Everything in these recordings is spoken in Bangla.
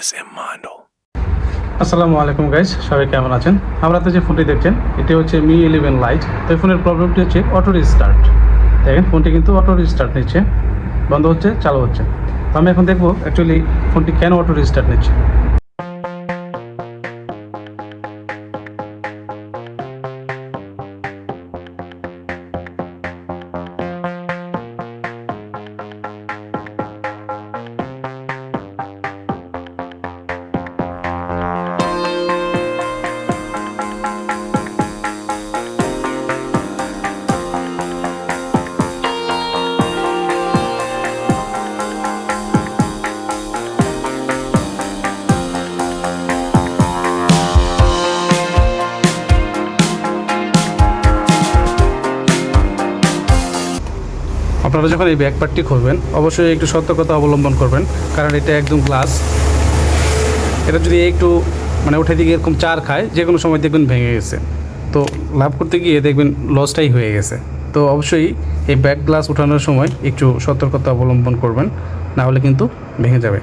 es এম মান্ডল আসসালামু আলাইকুম গাইজ সবাই কেমন আছেন? আমরা তো যে ফোনটি দেখছেন, এটি হচ্ছে মি ইলেভেন লাইট তো এই ফোনের প্রবলেমটি হচ্ছে অটো রিস্টার্ট দেখেন ফোনটি কিন্তু অটো রিস্টার্ট নিচ্ছে। বন্ধ হচ্ছে, চালু হচ্ছে। তো আমি এখন দেখব অ্যাকচুয়ালি ফোনটি কেন অটো রিস্টার্ট নিচ্ছে। আপনারা যখন এই ব্যাকপার্টটি খুলবেন, অবশ্যই একটু সতর্কতা অবলম্বন করবেন, কারণ এটা একদম গ্লাস এটা যদি একটু মানে উঠে দিকে এরকম চার খায় যে কোনো সময় দেখবেন ভেঙে গেছে। তো লাভ করতে গিয়ে দেখবেন লসটাই হয়ে গেছে। তো অবশ্যই এই ব্যাক গ্লাস উঠানোর সময় একটু সতর্কতা অবলম্বন করবেন, না হলে কিন্তু ভেঙে যাবে।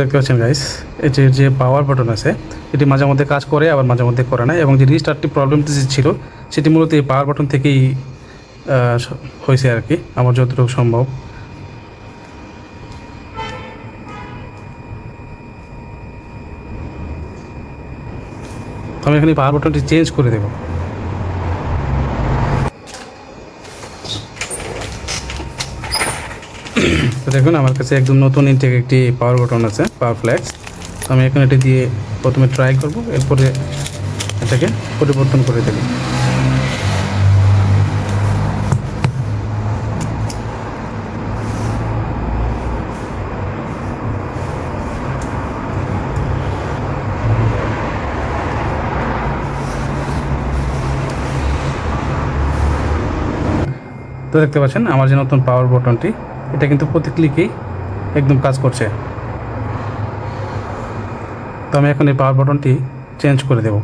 দেখতে পাচ্ছেন গাইস এই যে পাওয়ার বাটন আছে, এটি মাঝে মধ্যে কাজ করে, আবার মাঝে মধ্যে করে না। এবং যে রিস্টার্টটি প্রবলেমটি যে ছিল, সেটি মূলত এই পাওয়ার বাটন থেকেই হয়েছে আর কি, আমার যতটুকু সম্ভব। আমি এখানে পাওয়ার বাটনটি চেঞ্জ করে দেবো। তো দেখুন, আমার কাছে একদম নতুন ইনটেক একটি পাওয়ার বটন আছে পাওয়ার ফ্ল্যাক্স তো আমি এখন এটি দিয়ে প্রথমে ট্রাই করব, এরপরে এটাকে পরিবর্তন করে দেব তো দেখতে পাচ্ছেন, আমার যে নতুন পাওয়ার বাটনটি এটা কিন্তু প্রতি ক্লিকেই একদম কাজ করছে। তো আমি এখন এই পাওয়ার বাটনটি চেঞ্জ করে দেবো।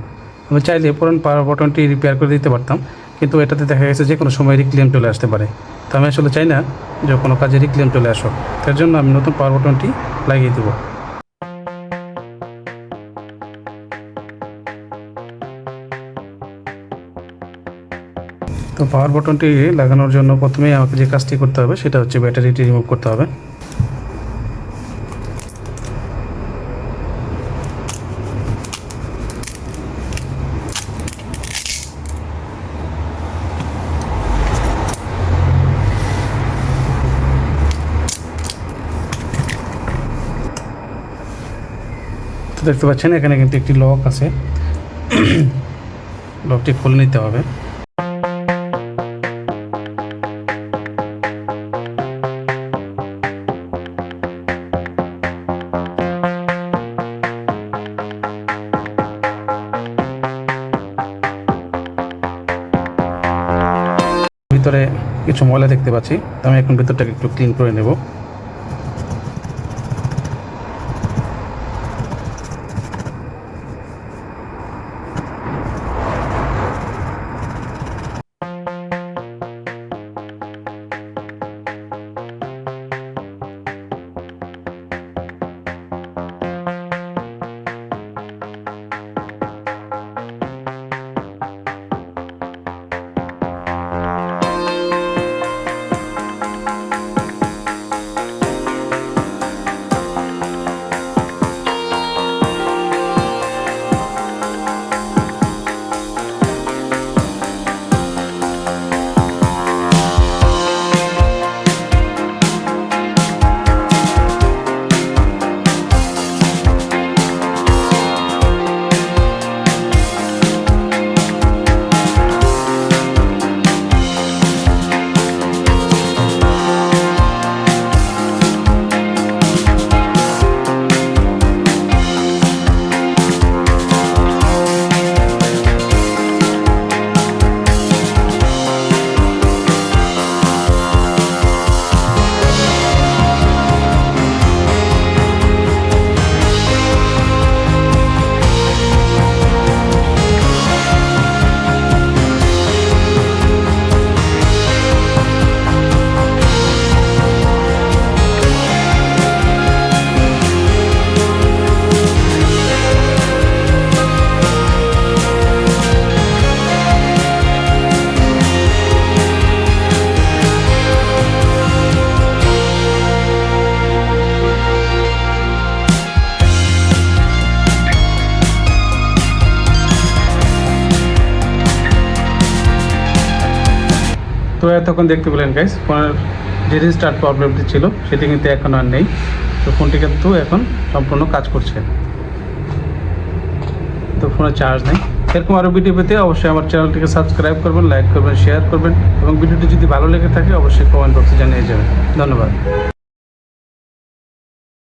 আমি চাইলে পুরান পাওয়ার বাটনটি রিপেয়ার করে দিতে পারতাম, কিন্তু এটাতে দেখা গেছে যে কোনো সময় রিক্লেম চলে আসতে পারে। তো আমি আসলে চাই না যে কোনো কাজে রিক্লেম চলে আসো তার জন্য আমি নতুন পাওয়ার বাটনটি লাগিয়ে দেবো। তো পাওয়ার বটনটি লাগানোর জন্য প্রথমেই আমাকে যে কাজটি করতে হবে সেটা হচ্ছে ব্যাটারিটি রিমুভ করতে হবে। দেখতে পাচ্ছেন, এখানে কিন্তু একটি লক আছে। লকটি খুলে নিতে হবে। ভিতরে কিছু ময়লা দেখতে পাচ্ছি। আমি এখন ভিতরটাকে একটু ক্লিন করে নেব। তো এতক্ষণ দেখতে পেলেন গাইস ফোনের যে রিস্টার্ট প্রবলেমটি ছিল, সেটি কিন্তু এখন আর নেই। তো ফোনটি কিন্তু এখন সম্পূর্ণ কাজ করছে। তো ফোনে চার্জ নেই। এরকম আরও ভিডিও পেতে অবশ্যই আমার চ্যানেলটিকে সাবস্ক্রাইব করবেন লাইক করবেন শেয়ার করবেন এবং ভিডিওটি যদি ভালো লেগে থাকে, অবশ্যই কমেন্ট বক্সে জানিয়ে যাবেন। ধন্যবাদ।